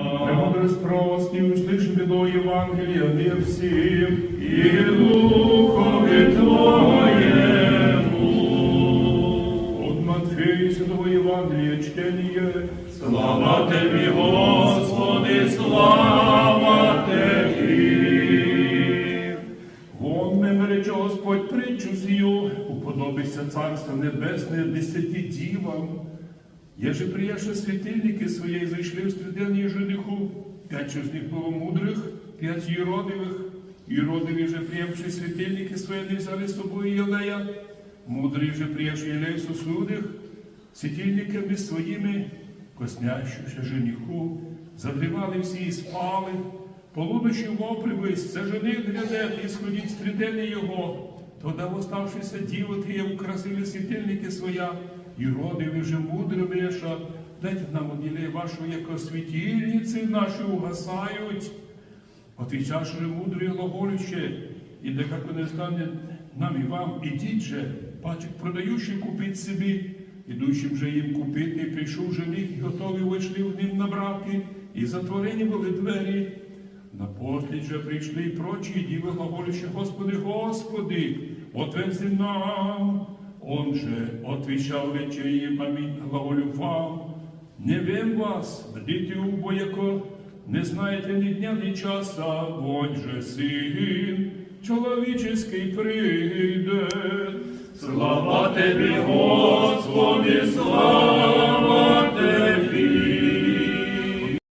Премудрость прости, услыши до Евангелия мир всем. І духові Твоєму. От Матфея Святого Евангелия чтение. Слава Тобі, Господи, слава Тобі. Вон не рече Господь притчу сію, уподобися Царство Небесне десяти дівам. Еже приявши світильники своєї, зайшли в стріденні жениху. П'ять з них було мудрих, п'ять єродивих. Єродиві же, приявши світильники свої, не взяли з собою єлея. Мудрі же, приявши єлей сосудих, світильниками своїми, коснящуся жениху, задрівали всі і спали. Полуночі вопривись, це жених гляде, і сходіть стрідені його. Тоді, оставшися діво тіє, украсили світильники своя, і родили вже мудрими, що дайте нам оділі вашу, яко світильниці наші угасають. Отвічавши же мудрі глаголюче, і де як не стане нам і вам, ідіть же, пачек продаючий купить собі, ідучим же їм купити, прийшов жених, і готові вийшли в ним на браки, і затворені були двері. Напослід же прийшли і прочі і діви глаголючи, Господи, Господи, отверзи нам. Он же отвечал рече їм, амінь, глаголю вам. Не вем вас, бдите убо, яко не знаєте ні дня, ні часа, он же син чоловіческий прийде. Слава Тебе, Господи, слава.